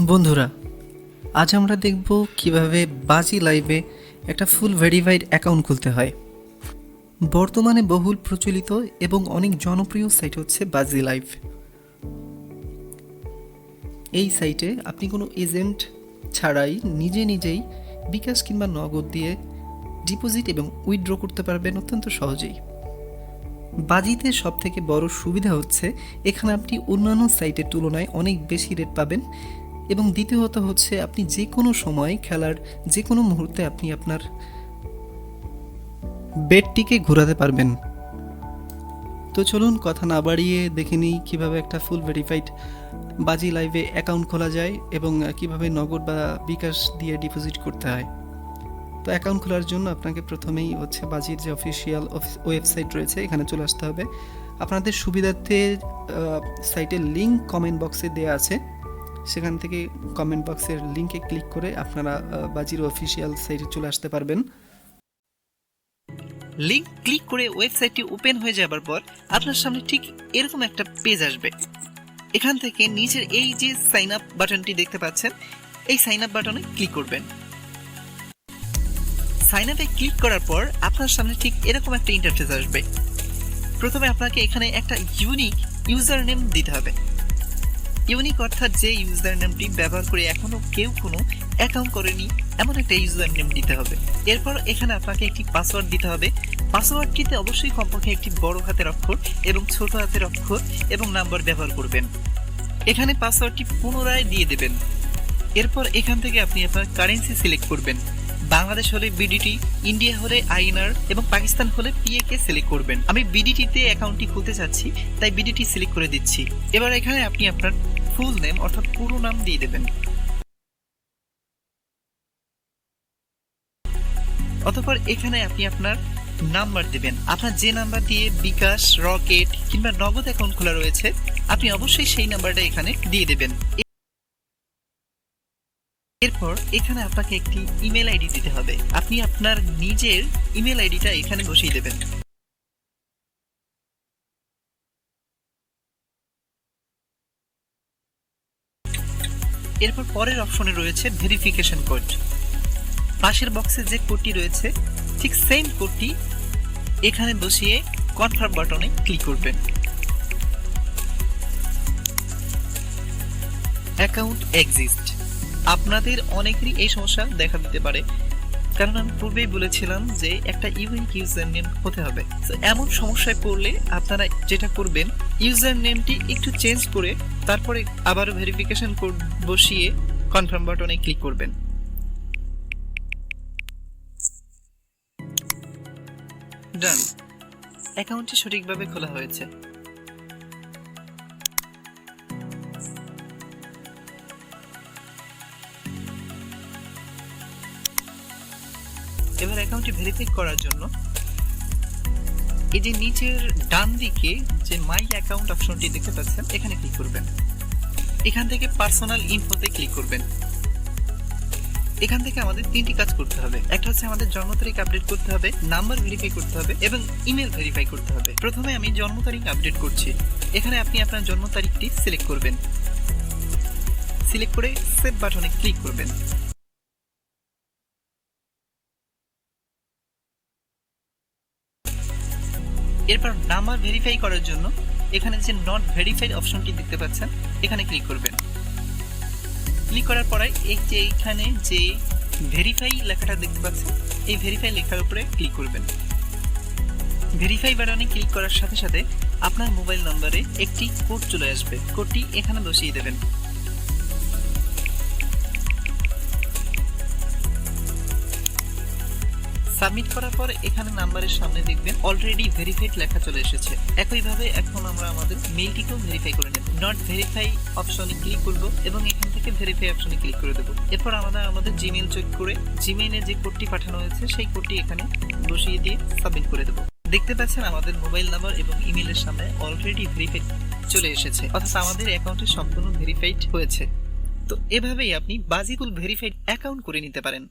বন্ধুরা, আজ আমরা দেখব কীভাবে বাজি লাইভে একটা ফুল ভেরিফাইড অ্যাকাউন্ট খুলতে হয়। বর্তমানে বহুল প্রচলিত এবং অনেক জনপ্রিয় সাইট হচ্ছে বাজি লাইভ। এই সাইটে আপনি কোনো এজেন্ট ছাড়াই নিজে নিজেই বিকাশ কিংবা নগদ দিয়ে ডিপোজিট এবং উইথড্র করতে পারবেন অত্যন্ত সহজেই। বাজিতে সব থেকে বড় সুবিধা হচ্ছে, এখানে আপনি অন্যান্য সাইটের তুলনায় অনেক বেশি রেট পাবেন এবং দ্বিতীয়ত হচ্ছে আপনি যে কোনো সময় খেলার যে কোনো মুহূর্তে আপনি আপনার বেডটিকে ঘোরাতে পারবেন। তো চলুন কথা না বাড়িয়ে দেখে নিই কীভাবে একটা ফুল ভেরিফাইড বাজি লাইভে অ্যাকাউন্ট খোলা যায় এবং কীভাবে নগদ বা বিকাশ দিয়ে ডিপোজিট করতে হয়। তো অ্যাকাউন্ট খোলার জন্য আপনাকে প্রথমেই হচ্ছে বাজির যে অফিসিয়াল ওয়েবসাইট রয়েছে, এখানে চলে আসতে হবে। আপনাদের সুবিধার্থে সাইটের লিঙ্ক কমেন্ট বক্সে দেওয়া আছে। সেখান থেকে কমেন্ট বক্সের লিঙ্কে ক্লিক করে আপনারা বাজির অফিসিয়াল সাইটে চলে আসতে পারবেন। লিঙ্ক ক্লিক করে ওয়েবসাইটটি ওপেন হয়ে যাবার পর আপনার সামনে ঠিক এরকম একটা পেজ আসবে। এখান থেকে নিচের এই যে সাইন আপ বাটনটি দেখতে পাচ্ছেন, এই সাইন আপ বাটনে ক্লিক করবেন। সাইন আপে ক্লিক করার পর আপনার সামনে ঠিক এরকম একটা ইন্টারফেস আসবে। প্রথমে আপনাকে এখানে একটা ইউনিক ইউজার নেম দিতে হবে। ইউনিক অর্থাৎ যে ইউজার নেমটি ব্যবহার করে এখনও কেউ কোনো অ্যাকাউন্ট করেনি, এমন একটা ইউজার নেম দিতে হবে। এরপর এখানে আপনাকে একটি পাসওয়ার্ড দিতে হবে। পাসওয়ার্ডটিতে অবশ্যই কমপক্ষে একটি বড় হাতের অক্ষর এবং ছোট হাতের অক্ষর এবং নাম্বার ব্যবহার করবেন। এখানে পাসওয়ার্ডটি পুনরায় দিয়ে দেবেন। এরপর এখান থেকে আপনি আপনার কারেন্সি সিলেক্ট করবেন। বাংলাদেশ হলে বিডিটি ইন্ডিয়া হলে আইএনআর এবং পাকিস্তান হলে পিএকে সিলেক্ট করবেন। আমি বিডিটিতে অ্যাকাউন্টটি খুলতে চাচ্ছি, তাই বিডিটি সিলেক্ট করে দিচ্ছি। এবার এখানে আপনি আপনার ফুল নেম অর্থাৎ পুরো নাম দিয়ে দেবেন। অতঃপর এখানে আপনি আপনার নাম্বার দিবেন। আপনার যে নাম্বার দিয়ে বিকাশ, রকেট কিংবা নগদ অ্যাকাউন্ট খোলা রয়েছে, আপনি অবশ্যই সেই নাম্বারটা এখানে দিয়ে দেবেন। এরপর এখানে আপনাকে একটি ইমেল আইডি দিতে হবে। আপনি আপনার নিজের ইমেল আইডিটা এখানে বসিয়ে দেবেন। এরপর পরের অপশনে রয়েছে ভেরিফিকেশন কোড পাশের বক্সে যে কোডটি রয়েছে, ঠিক সেম কোডটি এখানে বসিয়ে কনফার্ম বাটনে ক্লিক করবেন। অ্যাকাউন্ট এক্সিস্ট আপনাদের অনেকেরই এই সমস্যা দেখা দিতে পারে। কারণ আমি পূর্বেই বলেছিলাম যে একটা ইউনিক ইউজার নেম হতে হবে। তো এমন সমস্যায় পড়লে আপনারা যেটা করবেন ইউজার নেমটি একটু চেঞ্জ করে তারপরে আবারও ভেরিফিকেশন কোড বসিয়ে কনফার্ম বাটনে ক্লিক করবেন। ডান অ্যাকাউন্টটি সঠিকভাবে খোলা হয়েছে। এবার অ্যাকাউন্টটি ভেরিফাই করার জন্য এই যে নিচের ডান দিকে যে মাই অ্যাকাউন্ট অপশনটি দেখতে পাচ্ছেন, এখানে ক্লিক করবেন। এখান থেকে পার্সোনাল ইনফোতে ক্লিক করবেন। এখান থেকে আমাদের তিনটি কাজ করতে হবে। একটা হচ্ছে আমাদের জন্ম তারিখ আপডেট করতে হবে নাম্বার ভেরিফাই করতে হবে এবং ইমেল ভেরিফাই করতে হবে। প্রথমে আমি জন্ম তারিখ আপডেট করছি। এখানে আপনি আপনার জন্ম তারিখটি সিলেক্ট করবেন। সিলেক্ট করে সেভ বাটনে ক্লিক করবেন। এরপর নাম্বার ভেরিফাই করার জন্য এখানে যে নট ভেরিফাইড অপশনটি দেখতে পাচ্ছেন, এখানে ক্লিক করবেন। ক্লিক করার পরে এই যে এইখানে যে ভেরিফাই লেখাটা দেখতে পাচ্ছেন, এই ভেরিফাই লেখার উপরে ক্লিক করবেন। ভেরিফাই বাটনে ক্লিক করার সাথে সাথে আপনার মোবাইল নম্বরে একটি কোড চলে আসবে। কোডটি এখানে বসিয়ে দেবেন। সাবমিট করার পর এখানে নাম্বারের সামনে দেখবেন অলরেডি ভেরিফাইড লেখা চলে এসেছে। একইভাবে এখন আমরা আমাদের মেইলটিকেও ভেরিফাই করে নেব। নট ভেরিফাই অপশনে ক্লিক করব এবং এখান থেকে ভেরিফাই অপশনে ক্লিক করে দেবো। এরপর আমরা আমাদের জিমেইল চেক করে জিমেইলে যে কোডটি পাঠানো হয়েছে, সেই কোডটি এখানে বসিয়ে দিয়ে সাবমিট করে দেবো। দেখতে পাচ্ছেন আমাদের মোবাইল নাম্বার এবং ইমেইলের সামনে অলরেডি ভেরিফাইড চলে এসেছে। অর্থাৎ আমাদের অ্যাকাউন্টে সম্পূর্ণ ভেরিফাইড হয়েছে। তো এভাবেই আপনি বাজিকুল ভেরিফাইড অ্যাকাউন্ট করে নিতে পারেন।